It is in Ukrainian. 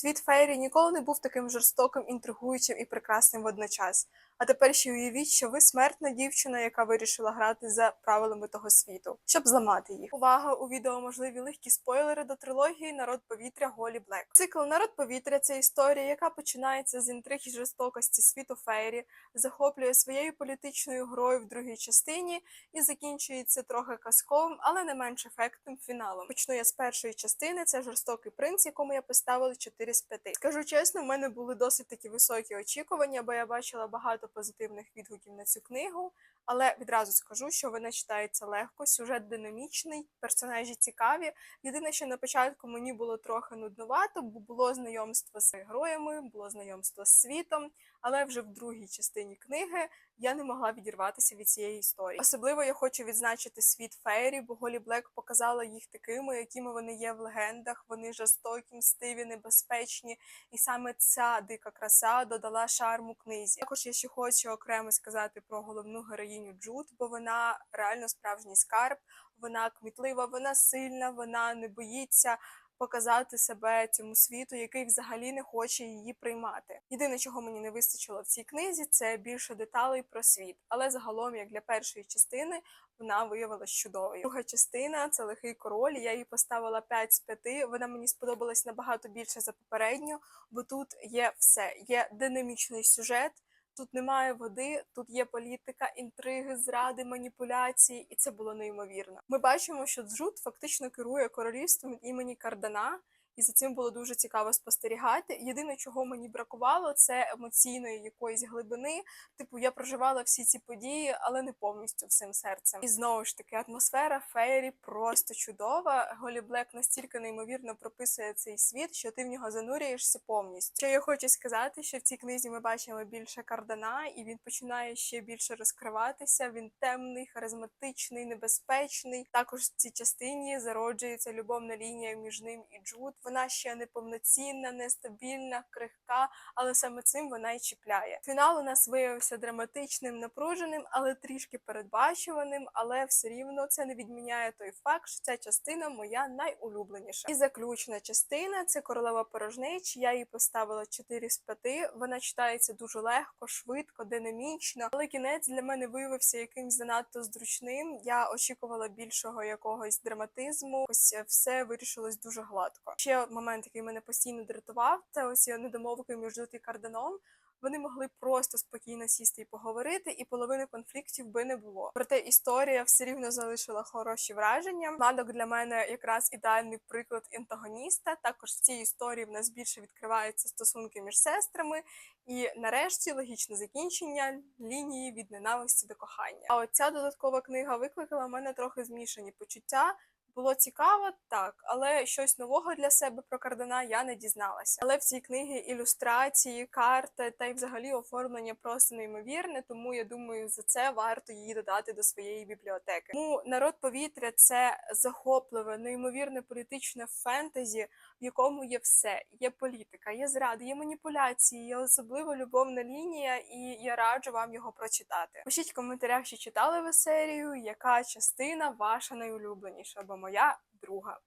Світ Фейрі ніколи не був таким жорстоким, інтригуючим і прекрасним водночас. А тепер ще уявіть, що ви смертна дівчина, яка вирішила грати за правилами того світу, щоб зламати їх. Увага! У відео можливі легкі спойлери до трилогії Народ повітря Голі Блек. Цикл Народ повітря це історія, яка починається з інтриг і жорстокості світу Фейрі, захоплює своєю політичною грою в другій частині і закінчується трохи казковим, але не менш ефектним фіналом. Почну я з першої частини. Це жорстокий принц, якому я поставила 4 з 5. Скажу чесно, в мене були досить такі високі очікування, бо я бачила багато позитивних відгуків на цю книгу. Але відразу скажу, що вона читається легко, сюжет динамічний, персонажі цікаві. Єдине, що на початку мені було трохи нудновато, бо було знайомство з героями, було знайомство з світом. Але вже в другій частині книги я не могла відірватися від цієї історії. Особливо я хочу відзначити світ Фейрі, бо Голі Блек показала їх такими, якими вони є в легендах. Вони жорстокі, мстиві, небезпечні, і саме ця дика краса додала шарму книзі. Також я ще хочу окремо сказати про головну героїню Джуд, бо вона реально справжній скарб. Вона кмітлива, вона сильна, вона не боїться показати себе цьому світу, який взагалі не хоче її приймати. Єдине, чого мені не вистачило в цій книзі, це більше деталей про світ. Але загалом, як для першої частини, вона виявилась чудовою. Друга частина це лихий король. Я їй поставила 5 з 5. Вона мені сподобалась набагато більше за попередню, бо тут є все. Є динамічний сюжет. Тут немає води, тут є політика, інтриги, зради, маніпуляції, і це було неймовірно. Ми бачимо, що Джуд фактично керує королівством імені Кардана, і за цим було дуже цікаво спостерігати. Єдине, чого мені бракувало, це емоційної якоїсь глибини. Типу, я проживала всі ці події, але не повністю всім серцем. І знову ж таки, атмосфера фейрі просто чудова. Голі Блек настільки неймовірно прописує цей світ, що ти в нього занурюєшся повністю. Що я хочу сказати, що в цій книзі ми бачимо більше кардана, і він починає ще більше розкриватися. Він темний, харизматичний, небезпечний. Також в цій частині зароджується любовна лінія між ним і Джуд. Вона ще неповноцінна, нестабільна, крихка, але саме цим вона і чіпляє. Фінал у нас виявився драматичним, напруженим, але трішки передбачуваним. Але все рівно це не відміняє той факт, що ця частина моя найулюбленіша. І заключна частина це королева порожнич. Я їй поставила 4 з 5. Вона читається дуже легко, швидко, динамічно. Але кінець для мене виявився якимсь занадто зручним. Я очікувала більшого якогось драматизму. Ось все вирішилось дуже гладко. Ще момент, який мене постійно дратував, це ось недомовки між Джут і Карданом. Вони могли просто спокійно сісти і поговорити, і половини конфліктів би не було. Проте історія все рівно залишила хороші враження. Мадок для мене якраз ідеальний приклад антагоніста. Також в цій історії в нас більше відкриваються стосунки між сестрами, і нарешті логічне закінчення лінії від ненависті до кохання. А от ця додаткова книга викликала в мене трохи змішані почуття. Було цікаво, так, але щось нового для себе про кардана я не дізналася. Але в цій книгі ілюстрації, карти та й взагалі оформлення просто неймовірне, тому я думаю, за це варто її додати до своєї бібліотеки. Ну, народ повітря це захопливе, неймовірне політичне фентезі, в якому є все. Є політика, є зради, є маніпуляції, є особливо любовна лінія, і я раджу вам його прочитати. Пишіть в коментарях, чи читали ви серію, яка частина ваша найулюбленіша, бо моя друга.